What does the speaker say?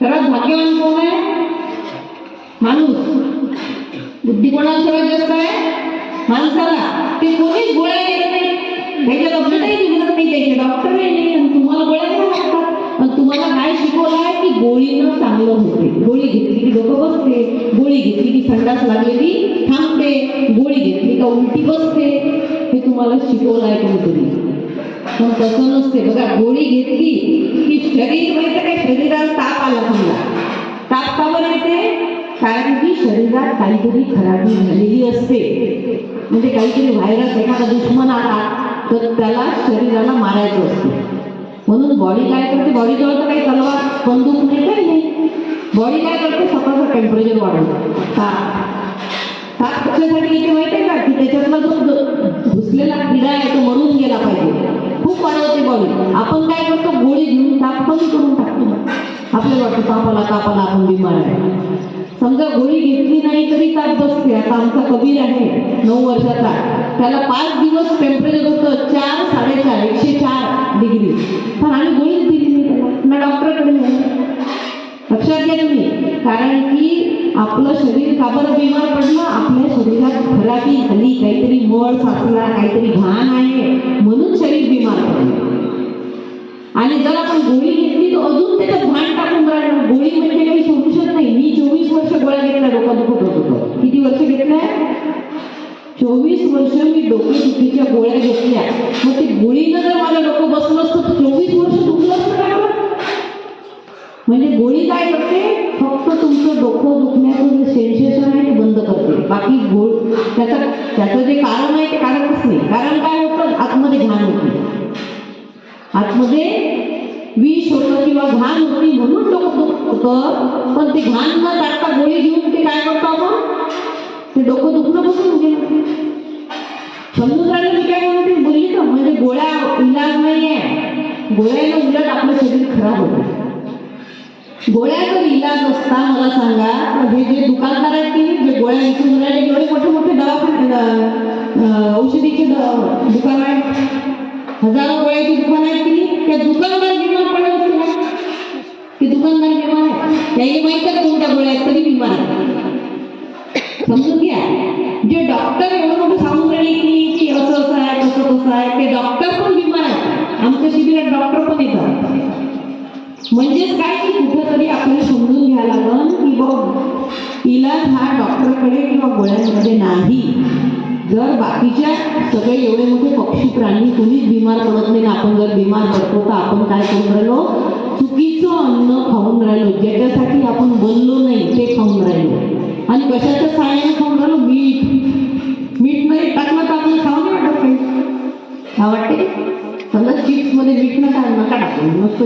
सर्वात भाग्यवान कोण आहे? माणूस. बुद्धी कोणाला सर्वात जास्त आहे माणसाला. ते कोणीच गोळ्या येत नाही. त्याच्या डॉक्टरही निघत नाही त्याचे डॉक्टरही नाही आणि तुम्हाला गोळ्या नाही लागतात आणि तुम्हाला काय शिकवलं आहे की गोळीनं चांगलं होते. गोळी घेतली की डोकं बसते. गोळी घेतली की संडास लागलेली थांबते. गोळी घेतली का उलटी बसते. हे तुम्हाला शिकवलं आहे कोणीतरी. पण तसं नसते. बघा गोळी घेतली काय ताप आला समजा ताप का बरं येते? कारण की शरीरात काहीतरी खराबी झालेली असते. म्हणजे काहीतरी व्हायरस एखादा दुश्मन आला तर त्याला शरीराला मारायचं असते. म्हणून बॉडी काय करते? बॉडीजवळ तर काही तलवार बंदूक नाही काही नाही बॉडी काय करते? स्वतःचं टेम्परेचर वाढवतं. ताप. ताप कशासाठी येते माहिती आहे का? की त्याच्यातला जो घुसलेला किडा आहे तो मरून गेला पाहिजे. खूप वाढवते बॉडी आपण काय करतो? गोळी घेऊन ताप कमी करून आपल्याला वाटतं तापाला तापाला आपण बिमार आहे. समजा गोळी घेतली नाही तरी ताप बसते आता आमचा कबीर आहे. नऊ वर्षाचा. त्याला पाच दिवस टेम्परेचर होतं. चार साडेचार एकशे चार डिग्री पण आम्ही गोळीच दिली नाही त्याला. ना डॉक्टरकडे नाही लक्षात घ्या तुम्ही. कारण की आपलं शरीर का बरं बिमार पडलं आपल्या शरीरात खराबी झाली. काहीतरी मळ साचला काहीतरी घाण आहे. म्हणून शरीर बिमार पडलं. आणि जर आपण गोळी काय चोवीस वर्ष मी डोकेदुखीच्या गोळ्या घेतल्या. मग ते गोळीनं जर मला डोकं बसलं असतं तर चोवीस वर्ष दुखलं असतं म्हणजे गोळी काय करते? फक्त तुमचं डोकं दुखण्याचं जे सेन्सेशन आहे ते बंद करते. बाकी गोळ त्याचं त्याचं जे कारण आहे ते कारणच नाही. कारण काय होतं? आतमध्ये घाण होती. आतमध्ये विष होतं किंवा घाण होती म्हणून डोकं दुखत पण ते घाण न टाकता गोळी घेऊन डोकं दुखणं बसून गेलं. समजून मी काय म्हणते बोलली का म्हणजे गोळ्या इलाज नाही आहे गोळ्यानं उलट आपलं शरीर खराब होतं. गोळ्याचा इलाज असता मला सांगा हे जे दुकानदार आहेत की जे गोळ्या विकून राहिले एवढे मोठे मोठे दवाखाने औषधीचे द- दुकान आहेत. हजारो गोळ्याची दुकान आहेत की त्या दुकानदार बिमार पडले असते ना ते दुकानदार बिमार आहे त्याही माहीत आहे कोणत्या गोळ्या आहेत? तरी बिमार आहे समजून जे डॉक्टर एवढं मोठं सांगून राहिले की की असं असं आहे तसं तसं आहे ते डॉक्टर पण बिमार आहेत. आमच्या शिबिरात डॉक्टर पण येतात. म्हणजेच काय की कुठेतरी आपल्याला समजून घ्यायला लागलं की बघ इलाज हा डॉक्टरकडे किंवा गोळ्यांमध्ये नाही. जर बाकीच्या सगळे एवढे मोठे पक्षी प्राणी कुणीच बिमार पडत नाही आपण जर बिमार पडतो तर आपण काय करून राहिलो? चुकीचं अन्न खाऊन राहिलो. ज्याच्यासाठी आणि कशाच्या सहाय्याने खाऊन राहिलो मीठ मीठ नाही टाकलं तर आपल्याला खाऊ नाही वाटत काही काय वाटते समजा चिप्समध्ये मीठ नका नका टाकू मस्त